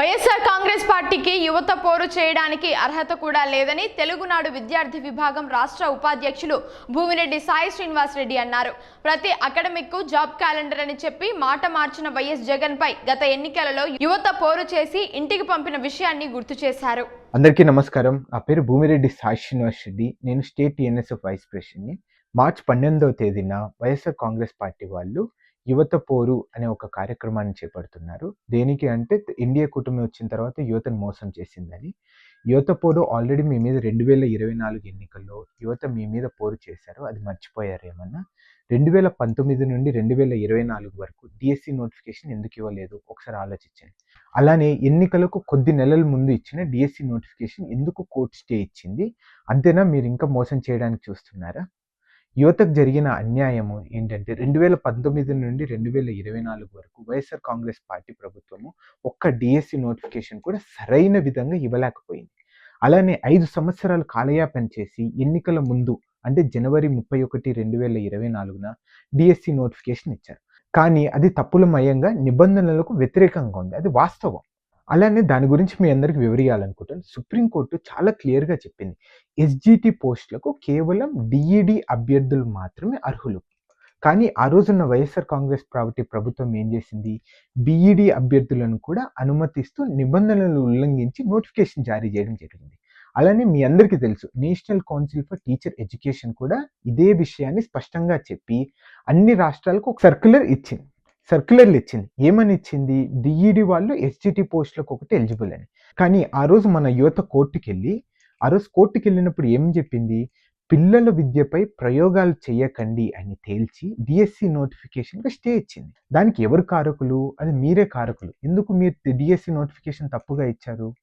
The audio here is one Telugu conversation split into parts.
వైఎస్ఆర్ కాంగ్రెస్ పార్టీకి యువత పోరు చేయడానికి అర్హత కూడా లేదని తెలుగునాడు విద్యార్థి విభాగం రాష్ట్ర ఉపాధ్యక్షులు భూమిరెడ్డి సాయి శ్రీనివాస్ రెడ్డి అన్నారు. ప్రతి అకాడమిక్కు జాబ్ క్యాలెండర్ అని చెప్పి మాట మార్చిన వైఎస్ జగన్ పై గత ఎన్నికలలో యువత పోరు చేసి ఇంటికి పంపిన విషయాన్ని గుర్తు చేశారు. అందరికీ నమస్కారం. నా పేరు భూమిరెడ్డి సాయి శ్రీనివాస్ రెడ్డి నేను స్టేట్ టీఎన్ఎస్ఎఫ్ వైస్ ప్రెసిడెంట్ని మార్చ్ పన్నెండవ తేదీన వైఎస్ఆర్ కాంగ్రెస్ పార్టీ వాళ్ళు యువత పోరు అనే ఒక కార్యక్రమాన్ని చేపడుతున్నారు. దేనికి అంటే ఇండియా కూటమి వచ్చిన తర్వాత యువతను మోసం చేసిందని. యువత పోరు ఆల్రెడీ మీ మీద రెండు వేల ఇరవై నాలుగు ఎన్నికల్లో యువత మీ మీద పోరు చేశారు. అది మర్చిపోయారు ఏమన్నా? రెండు వేల పంతొమ్మిది నుండి రెండు వేల ఇరవై నాలుగు వరకు డిఎస్సి నోటిఫికేషన్ ఎందుకు ఇవ్వలేదు? ఒకసారి ఆలోచించండి. అలానే ఎన్నికలకు కొద్ది నెలల ముందు ఇచ్చిన డిఎస్సి నోటిఫికేషన్ ఎందుకు కోర్టు స్టే ఇచ్చింది? అంతేనా? మీరు ఇంకా మోసం చేయడానికి చూస్తున్నారా? యువతకు జరిగిన అన్యాయము ఏంటంటే రెండు వేల పంతొమ్మిది నుండి రెండు వేల ఇరవై నాలుగు వరకు వైఎస్ఆర్ కాంగ్రెస్ పార్టీ ప్రభుత్వము ఒక్క డిఎస్సి నోటిఫికేషన్ కూడా సరైన విధంగా ఇవ్వలేకపోయింది. అలానే ఐదు సంవత్సరాలు కాలయాపన చేసి ఎన్నికల ముందు అంటే జనవరి ముప్పై ఒకటి రెండు వేల ఇరవై నాలుగున డిఎస్సి నోటిఫికేషన్ ఇచ్చారు. కానీ అది తప్పుల మయంగా నిబంధనలకు వ్యతిరేకంగా ఉంది. అది వాస్తవం. అలానే దాని గురించి మీ అందరికి వివరియాలనుకుంటాను సుప్రీంకోర్టు చాలా క్లియర్గా చెప్పింది. ఎస్జిటి పోస్టులకు కేవలం డిఈడి అభ్యర్థులు మాత్రమే అర్హులు. కానీ ఆ రోజున్న వైఎస్ఆర్ కాంగ్రెస్ పార్టీ ప్రభుత్వం ఏం చేసింది? బీఈడీ అభ్యర్థులను కూడా అనుమతిస్తూ నిబంధనలు ఉల్లంఘించి నోటిఫికేషన్ జారీ చేయడం జరిగింది. అలానే మీ అందరికీ తెలుసు national council for teacher education కూడా ఇదే విషయాన్ని స్పష్టంగా చెప్పి అన్ని రాష్ట్రాలకు ఒక సర్క్యులర్ ఇచ్చింది. సర్క్యులర్లు ఇచ్చింది. ఏమని ఇచ్చింది? డిఈడి వాళ్ళు ఎస్జిటి పోస్టులకు ఒకటి ఎలిజిబుల్ అని. కానీ ఆ రోజు మన యువత కోర్టుకి వెళ్ళి ఆ రోజు కోర్టుకి వెళ్ళినప్పుడు ఏం చెప్పింది? పిల్లల విద్యపై ప్రయోగాలు చేయకండి అని తేల్చి డిఎస్సి నోటిఫికేషన్గా స్టే ఇచ్చింది. దానికి ఎవరు కారకులు? అది మీరే కారకులు. ఎందుకు మీరు డిఎస్సి నోటిఫికేషన్ తప్పుగా ఇచ్చారు?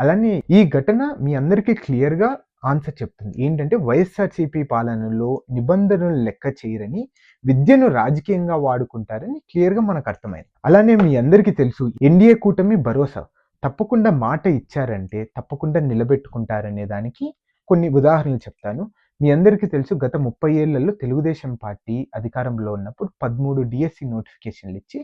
అలానే ఈ ఘటన మీ అందరికీ క్లియర్గా ఆన్సర్ చెప్తుంది. ఏంటంటే వైఎస్ఆర్సీపీ పాలనలో నిబంధనలు లెక్క చేయరని విద్యను రాజకీయంగా వాడుకుంటారని క్లియర్గా మనకు అర్థమైంది. అలానే మీ అందరికీ తెలుసు ఎన్డీఏ కూటమి భరోసా. తప్పకుండా మాట ఇచ్చారంటే తప్పకుండా నిలబెట్టుకుంటారనే దానికి కొన్ని ఉదాహరణలు చెప్తాను. మీ అందరికీ తెలుసు గత ముప్పై ఏళ్ళలో తెలుగుదేశం పార్టీ అధికారంలో ఉన్నప్పుడు పదమూడు డిఎస్సి నోటిఫికేషన్లు ఇచ్చి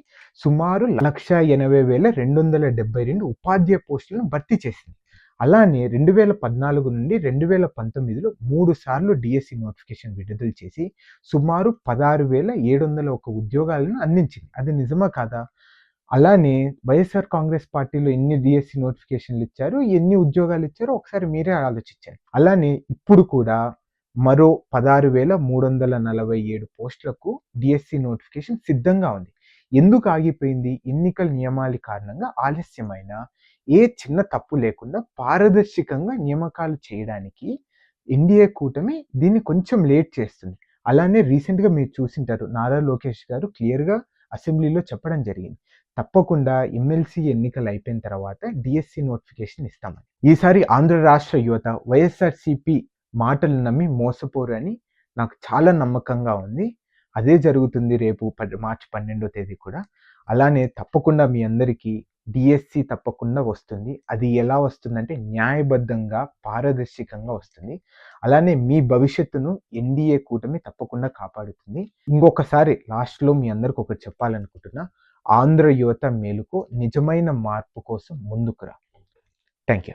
సుమారు లక్ష ఎనభై వేల రెండు వందల డెబ్బై రెండు ఉపాధ్యాయ పోస్టులను భర్తీ చేసింది. అలానే రెండు వేల పద్నాలుగు నుండి రెండు వేల పంతొమ్మిదిలో మూడు సార్లు డిఎస్సి నోటిఫికేషన్ విడుదల చేసి సుమారు పదహారు వేల ఏడు వందల ఒక ఉద్యోగాలను అందించింది. అది నిజమా కాదా? అలానే వైఎస్ఆర్ కాంగ్రెస్ పార్టీలో ఎన్ని డిఎస్సి నోటిఫికేషన్లు ఇచ్చారు ఎన్ని ఉద్యోగాలు ఇచ్చారో ఒకసారి మీరే ఆలోచించండి. అలానే ఇప్పుడు కూడా మరో పదహారు వేల మూడు వందల నలభై ఏడు పోస్టులకు డిఎస్సి నోటిఫికేషన్ సిద్ధంగా ఉంది. ఎందుకు ఆగిపోయింది? ఎన్నికల నియమాల కారణంగా ఆలస్యమైన ఏ చిన్న తప్పు లేకుండా పారదర్శకంగా నియామకాలు చేయడానికి ఎన్డీఏ కూటమి దీన్ని కొంచెం లేట్ చేస్తుంది. అలానే రీసెంట్గా మీరు చూసింటారు నారా లోకేష్ గారు క్లియర్గా అసెంబ్లీలో చెప్పడం జరిగింది. తప్పకుండా ఎమ్మెల్సీ ఎన్నికలు అయిపోయిన తర్వాత డిఎస్సి నోటిఫికేషన్ ఇస్తామని. ఈసారి ఆంధ్ర రాష్ట్ర యువత వైఎస్ఆర్సిపి మాటలు నమ్మి మోసపోరు అని నాకు చాలా నమ్మకంగా ఉంది. అదే జరుగుతుంది రేపు ప- మార్చి పన్నెండో తేదీ కూడా. అలానే తప్పకుండా మీ అందరికీ డిఎస్సి తప్పకుండా వస్తుంది. అది ఎలా వస్తుందంటే న్యాయబద్ధంగా పారదర్శకంగా వస్తుంది. అలానే మీ భవిష్యత్తును ఎన్డీఏ కూటమి తప్పకుండా కాపాడుతుంది. ఇంకొకసారి లాస్ట్లో మీ అందరికి ఒకటి చెప్పాలనుకుంటున్నా. ఆంధ్ర యువత మేలుకు నిజమైన మార్పు కోసం ముందుకురా థ్యాంక్ యూ